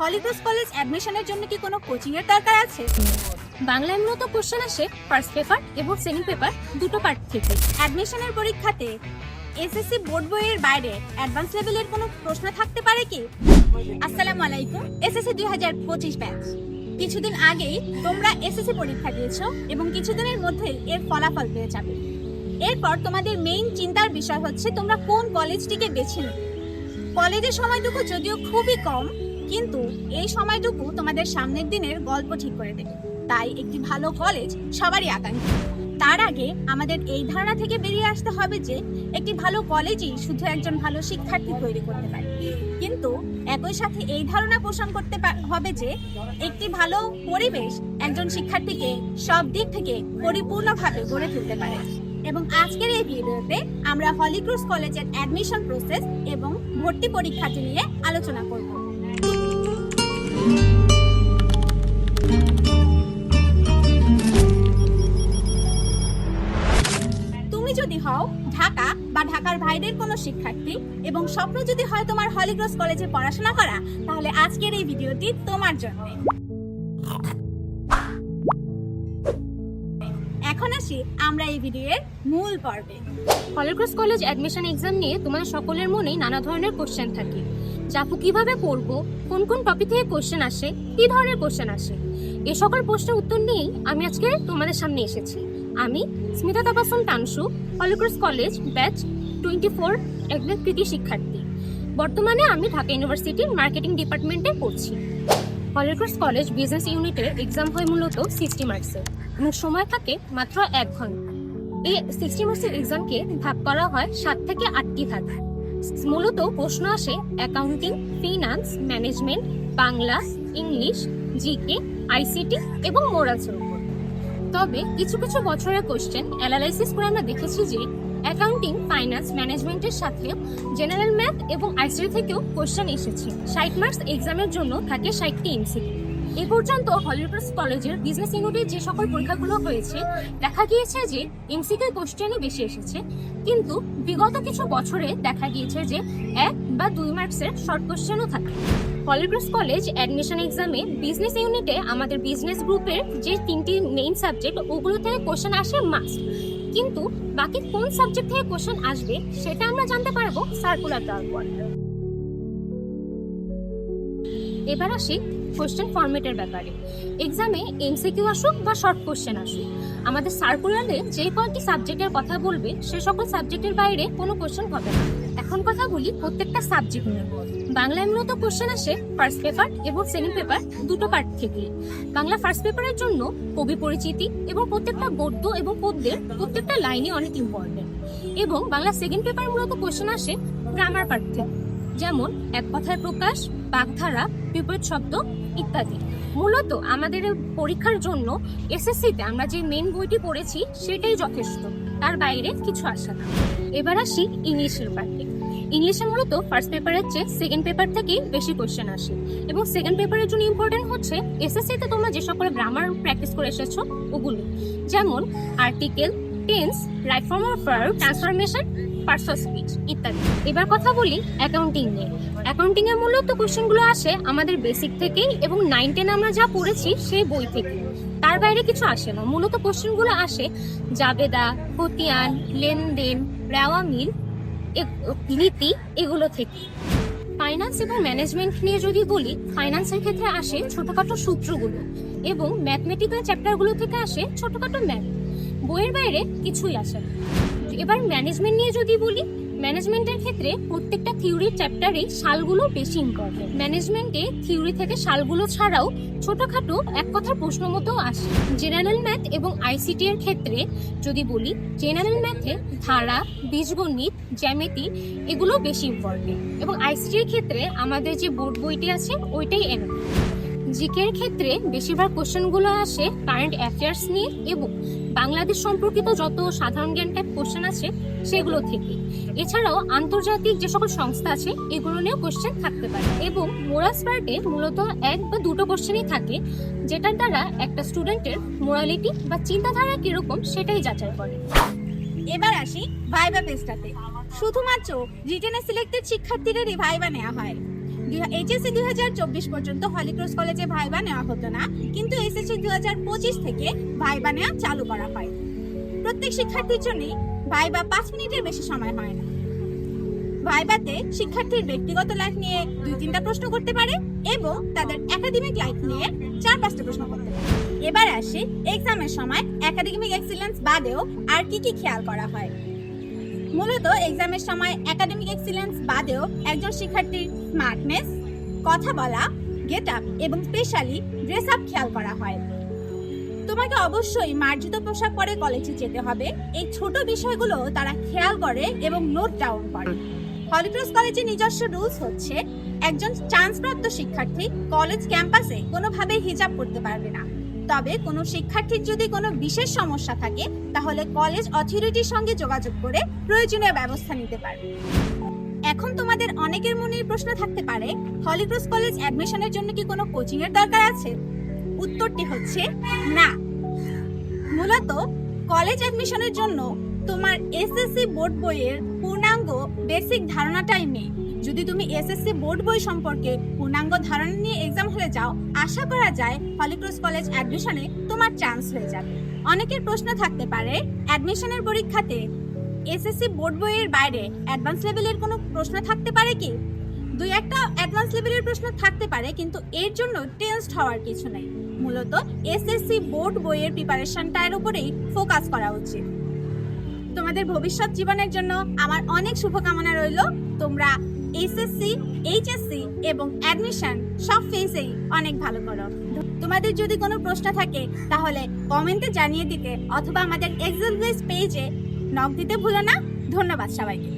Holy Cross college অ্যাডমিশনের জন্য কি কোনো কোচিং এর দরকার আছে? বাংলায় মূলত কোশ্চেন আসে ফার্স্ট পেপার এবং সেকেন্ড পেপার দুটো পার্ট থেকে। অ্যাডমিশনের পরীক্ষাতে এসএসসি বোর্ড বইয়ের বাইরে অ্যাডভান্স লেভেলের কোনো প্রশ্ন থাকতে পারে কি? আসসালামু আলাইকুম এসএসসি দুই হাজার পঁচিশ ব্যাচ কিছুদিন আগেই তোমরা এসএসসি পরীক্ষা দিয়েছ এবং কিছুদিনের মধ্যেই এর ফলাফল পেয়ে যাবে। এরপর তোমাদের মেইন চিন্তার বিষয় হচ্ছে তোমরা কোন কলেজটিকে বেছে নেবে। কলেজের সময়টুকু যদিও খুবই কম কিন্তু এই সময়টুকু তোমাদের সামনের দিনের গল্প ঠিক করে দেবে। তাই একটি ভালো কলেজ সবারই আকাঙ্ক্ষা তার আগে আমাদের এই ধারণা থেকে বেরিয়ে আসতে হবে যে, একটি ভালো কলেজই শুধু একজন ভালো শিক্ষার্থী তৈরি করতে পারে। কিন্তু একই সাথে এই ধারণা পোষণ করতে হবে যে, একটি ভালো পরিবেশ একজন শিক্ষার্থীকে সব দিক থেকে পরিপূর্ণভাবে গড়ে তুলতে পারে। এবং আজকের এই ভিডিওতে আমরা হলিক্রুজ কলেজের অ্যাডমিশন প্রসেস এবং ভর্তি পরীক্ষাটি নিয়ে আলোচনা করব। হও, ঢাকা বা ঢাকার বাইরের কোনো শিক্ষার্থী এবং স্বপ্ন যদি হয় তোমার হলিক্রস কলেজে পড়াশোনা করা, তাহলে আজকের এই ভিডিওটি তোমার জন্য। এখন আসি আমরা এই ভিডিওর মূল পর্বে। হলিক্রস কলেজ অ্যাডমিশন এক্সাম নিয়ে তোমাদের সকলের মনেই নানা ধরনের কোশ্চেন থাকে। যাপু কীভাবে পড়ব? কোন কোন টপিক থেকে কোশ্চেন আসে? কি ধরনের কোশ্চেন আসে? এ সকল প্রশ্নের উত্তর নিয়েই আমি আজকে তোমাদের সামনে এসেছি। আমি স্মিতা তাপাসন টানসু Holy Cross college, batch twenty four একজন কৃতি শিক্ষার্থী। বর্তমানে আমি ঢাকা ইউনিভার্সিটির মার্কেটিং ডিপার্টমেন্টে পড়ছি। হলিক্রস কলেজ বিজনেস ইউনিটের এক্সাম হয় মূলত সিক্সটি মার্কসের এবং সময় থাকে মাত্র এক ঘণ্টা। এই সিক্সটি মার্কসের এক্সামকে ভাগ করা হয় সাত থেকে আটটি ভাগে মূলত প্রশ্ন আসে accounting, finance, management, Bangla, English, GK, ICT এবং উপর তবে কিছু কিছু বছরের কোশ্চেন অ্যানালাইসিস করে আমরা দেখেছি যে অ্যাকাউন্টিং ফাইন্যান্স ম্যানেজমেন্টের সাথে জেনারেল ম্যাথ এবং আইসিটি থেকেও কোশ্চেন এসেছে। ষাট মার্কস এক্সামের জন্য থাকে ষাটটি এমসিকিউ এ পর্যন্ত হলিউডস কলেজের বিজনেস ইউনিটের যে সকল পরীক্ষাগুলো হয়েছে, দেখা গিয়েছে যে এমসিকিউ কোশ্চেনই বেশি এসেছে। কিন্তু বিগত কিছু বছরে দেখা গিয়েছে যে এক বা দুই মার্কসের শর্ট কোশ্চেনও থাকে। হলিউডস কলেজ অ্যাডমিশন এক্সামে বিজনেস ইউনিটে আমাদের বিজনেস গ্রুপের যে তিনটি মেইন সাবজেক্ট ওগুলো থেকে কোশ্চেন আসে মাস্ট কিন্তু বাকি কোন সাবজেক্ট থেকে কোশ্চেন আসবে, সেটা আমরা জানতে পারব সার্কুলার দেওয়ার পর এবার আসি কোশ্চেন ফরম্যাটের ব্যাপারে। এক্সামে এমসিকিউ আসুক বা শর্ট কোশ্চেন আসুক, আমাদের সার্কুলারে যে কয়েকটি সাবজেক্টের কথা বলবে, সে সকল সাবজেক্টের বাইরে কোনো কোশ্চেন হবে না। এখন কথা বলি প্রত্যেকটা সাবজেক্ট নিয়ে। বাংলায় মূলত কোশ্চেন আসে ফার্স্ট পেপার এবং সেকেন্ড পেপার দুটো পার্ট থেকে। বাংলা ফার্স্ট পেপারের জন্য কবি পরিচিতি এবং প্রত্যেকটা গদ্য এবং পদ্যের প্রত্যেকটা লাইনই অনেক ইম্পর্টেন্ট এবং বাংলা সেকেন্ড পেপার মূলত কোশ্চেন আসে গ্রামার পার্ট থেকে, যেমন এক কথায় প্রকাশ, বাগধারা বিপরীত শব্দ ইত্যাদি। মূলত আমাদের পরীক্ষার জন্য এসএসসিতে আমরা যে মেন বইটি পড়েছি, সেটাই যথেষ্ট। তার বাইরে কিছু আসে না। এবার আসি ইংলিশের পার্টে ইংলিশে মূলত ফার্স্ট পেপারের চেয়ে সেকেন্ড পেপার থেকেই বেশি কোয়েশ্চেন আসে। এবং সেকেন্ড পেপারের জন্য ইম্পর্টেন্ট হচ্ছে, এসএসসিতে তোমরা যে সকল গ্রামার প্র্যাকটিস করে এসেছ, ওগুলো। যেমন article tense right form of transformation parts of speech ইত্যাদি। এবার কথা বলি অ্যাকাউন্টিং নিয়ে। অ্যাকাউন্টিং এর মূলত কোশ্চেনগুলো আসে আমাদের বেসিক থেকেই এবং নাইন টেন আমরা যা পড়েছি সেই বই থেকে তার বাইরে কিছু আসে না। মূলত কোশ্চেনগুলো আসে জাবেদা, খতিয়ান, লেনদেন, রেওয়া মিল নীতি এগুলো থেকে। ফাইন্যান্স এবং ম্যানেজমেন্ট নিয়ে যদি বলি ফাইন্যান্সের ক্ষেত্রে আসে ছোটখাটো সূত্রগুলো এবং ম্যাথমেটিক্যাল চ্যাপ্টারগুলো থেকে আসে ছোটখাটো ম্যাথ বইয়ের বাইরে কিছুই আসে না। এবার ম্যানেজমেন্ট নিয়ে যদি বলি ম্যানেজমেন্টের ক্ষেত্রে প্রত্যেকটা থিওরির চ্যাপ্টারে সালগুলো বেশি ইম্পর্টেন্ট ম্যানেজমেন্টে থিওরি থেকে সালগুলো ছাড়াও ছোটখাটো এক কথার প্রশ্ন মতো আসে। জেনারেল ম্যাথ এবং আইসিটি এর ক্ষেত্রে যদি বলি জেনারেল ম্যাথে ধারা, বীজগণিত, জ্যামিতি এগুলো বেশি ইম্পর্টেন্ট এবং আইসিটির ক্ষেত্রে আমাদের যে বোর্ড বইটি আছে, ওইটাই এনে জিকের ক্ষেত্রে বেশিরভাগ কোশ্চেনগুলো আসে কারেন্ট অ্যাফেয়ার্স নিয়ে এবং বাংলাদেশ সম্পর্কিত যত সাধারণ জ্ঞান টাইপ কোশ্চেন আছে, সেগুলো থেকে। এছাড়াও আন্তর্জাতিক যে সকল সংস্থা আছে, এগুলো নিয়েও কোশ্চেন থাকতে পারে। এবং মোরাস পার্টে মূলত এক বা দুটো কোশ্চেনই থাকে, যেটার দ্বারা একটা স্টুডেন্টের মোরালিটি বা চিন্তাধারা কীরকম সেটাই যাচাই করে। এবার আসি ভাইবা পেস্টাতে শুধুমাত্র রিটেনে সিলেক্টেড শিক্ষার্থীদেরই ভাইবা নেওয়া হয়। এইচএসসি দুই হাজার চব্বিশ পর্যন্ত হলিক্রস কলেজে ভাইবা নেওয়া হতো না, কিন্তু এসএসসি দুই হাজার পঁচিশ থেকে ভাইবা নেওয়া চালু করা হয়। প্রত্যেক শিক্ষার্থীর জন্যই ভাইবা পাঁচ মিনিটের বেশি সময় হয় না। ভাইবাতে শিক্ষার্থীর ব্যক্তিগত লাইফ নিয়ে দুই তিনটা প্রশ্ন করতে পারে এবং তাদের একাডেমিক লাইফ নিয়ে চার পাঁচটা প্রশ্ন করতে পারে। এবার আসি এক্সামের সময় একাডেমিক এক্সিলেন্স বাদেও আর কি কি খেয়াল করা হয়। মূলত এক্সামের সময় একাডেমিক এক্সিলেন্স বাদেও একজন শিক্ষার্থীর স্মার্টনেস কথা বলা গেট আপ এবং স্পেশালি ড্রেস আপ খেয়াল করা হয়। তোমাকে অবশ্যই মার্জিত পোশাক পরে কলেজে যেতে হবে। এই ছোট বিষয়গুলো তারা খেয়াল করে এবং নোট ডাউন করে। হলিক্রস কলেজের নিজস্ব রুলস হচ্ছে, একজন চান্সপ্রাপ্ত শিক্ষার্থী কলেজ ক্যাম্পাসে কোনোভাবেই হিজাব করতে পারবে না। তবে কোনো শিক্ষার্থীর যদি কোনো বিশেষ সমস্যা থাকে, তাহলে কলেজ অথরিটির সঙ্গে যোগাযোগ করে প্রয়োজনীয় ব্যবস্থা নিতে পারবে। এখন তোমাদের অনেকের মনে প্রশ্ন থাকতে পারে, হলিক্রস কলেজ অ্যাডমিশনের জন্য কি কোনো কোচিং এর দরকার আছে? উত্তরটি হচ্ছে না। মূলত, কলেজ অ্যাডমিশনের জন্য তোমার এসএসসি বোর্ড বইয়ের পূর্ণাঙ্গ বেসিক ধারণাটাই নেই। যদি তুমি এসএসসি বোর্ড বই সম্পর্কে পূর্ণাঙ্গ ধারণা নিয়ে এক্সাম হলে যাও, আশা করা যায় হলিক্রস কলেজ অ্যাডমিশনে তোমার চান্স হয়ে যাবে। অনেকের প্রশ্ন থাকতে পারে অ্যাডমিশনের পরীক্ষাতে এসএসসি বোর্ড বইয়ের বাইরে অ্যাডভান্স লেভেলের কোনো প্রশ্ন থাকতে পারে কি? দুই একটা অ্যাডভান্স লেভেলের প্রশ্ন থাকতে পারে, কিন্তু এর জন্য টেন্সড হওয়ার কিছু নেই। মূলত এসএসসি বোর্ড বইয়ের প্রিপারেশনটার উপরেই ফোকাস করা উচিত। তোমাদের ভবিষ্যৎ জীবনের জন্য আমার অনেক শুভকামনা রইল। তোমরা এসএসসি এইচএসসি এবং অ্যাডমিশন সব ফেসেই অনেক ভালো করো। তোমাদের যদি কোনো প্রশ্ন থাকে, তাহলে কমেন্টে জানিয়ে দিতে অথবা আমাদের এক্সেল পেজে নক দিতে ভুলো না। ধন্যবাদ সবাইকে।